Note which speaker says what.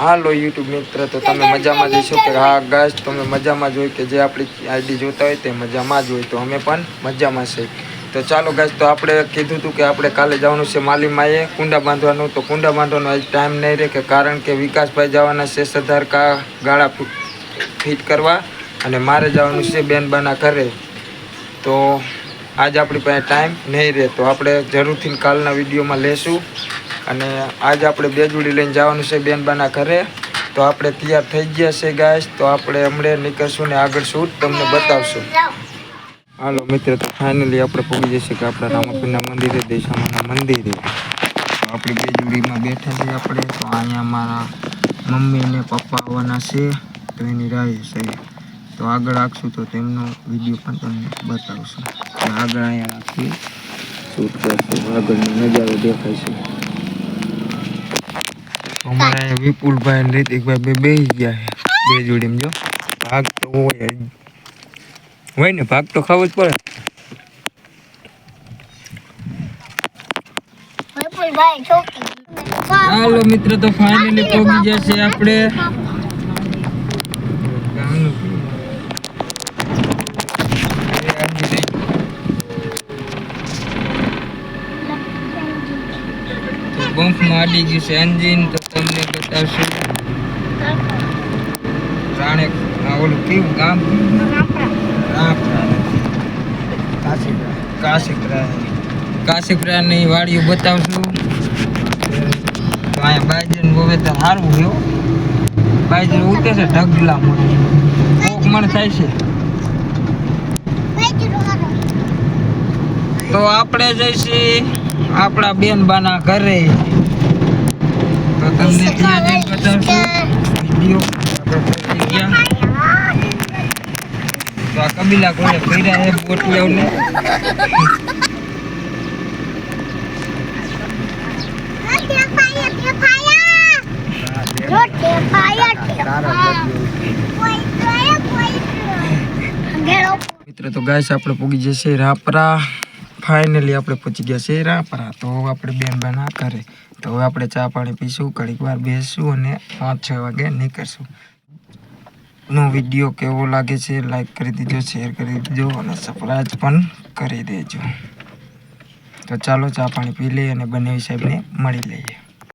Speaker 1: હાલો YouTube મિત્ર તો તમે મજામાં જઈશો કે હા ગાઈસ તમે મજામાં જ હોય કે જે આપણી આઈડી જોતા હોય તે મજામાં જ હોય તો અમે પણ મજામાં છે. તો ચાલો ગાઈસ તો આપણે કીધું હતું કે આપણે કાલે જવાનું છે માલીમાએ કુંડા બાંધવાનું. તો કુંડા બાંધવાનો આજ ટાઈમ નહીં રહે કે કારણ કે વિકાસભાઈ જવાના છે સધાર કા ગાળા ફિટ કરવા અને મારે જવાનું છે બેનબાના ઘરે. તો આજ આપણી પાસે ટાઈમ નહીં રહે. તો આપણે જરૂરથી કાલના વિડીયોમાં લેશું. અને આજ આપણે બે જોડી લઈને જવાનું છે બેનબાના ઘરે. તો આપણે તૈયાર થઈ ગયા છે ગાય તો આપણે હમણાં નીકળશું ને આગળ શૂટ તમને બતાવશું. હાલો મિત્ર, તો ફાઇનલી આપણે પહોંચી જશે કે આપણા રામાપીના મંદિરે દેશામાના મંદિરે. તો આપણે બે જોડીમાં બેઠા છીએ આપણે. તો અહીંયા મારા મમ્મી ને પપ્પા આવવાના છે. તો એની રાહ છે. તો આગળ રાખશું તો તેમનો વીડિયો પણ તમને બતાવશું. આગળ અહીંયા રાખી શૂટ કરશું? આગળનો નજારો દેખાય છે. અમારે વિપુલભાઈ અને રીતિકભાઈ બે બે ગયા છે બે જોડી જો. ભાગ તો હોય હોય ને ભાગ તો ખાવો જ પડે. હાલો મિત્ર તો ફાઇનલી પહોંચી જશે આપણે. બંફ અડી ગયું છે એન્જિન તો તમને બતાવશું ઓલું કેવું ગામ? કાશીપરા કાશીપરાની વાડીઓ બતાવશું અહીંયા બાજન વાવેતર સારું છે બાજર બાજન ઉતે છે ઢગલા મોટી. કોક મણ થાય છે. તો આપણે જઈશી આપણા બેન બાના ઘરે. તો તમને ત્યાં વીડિયો આપણે ગયા. તો આ કબીલા કોને ફર્યા છે બોટિયાઓને મિત્ર તો ગાઈસ આપણે જશે રાપરા. ફાઇનલી આપણે પહોંચી ગયા છે રાપરા. તો આપણે બેન બના કરે તો હવે આપણે ચા પાણી પીશું, ઘડીક વાર બેસશું અને પાંચ છ વાગે નીકળશું. નો વીડિયો કેવો લાગે છે લાઈક કરી દેજો શેર કરી દેજો અને સબસ્ક્રાઈબ પણ કરી દેજો. તો ચાલો ચા પાણી પી લઈએ અને બંને સાહેબને મળી લઈએ.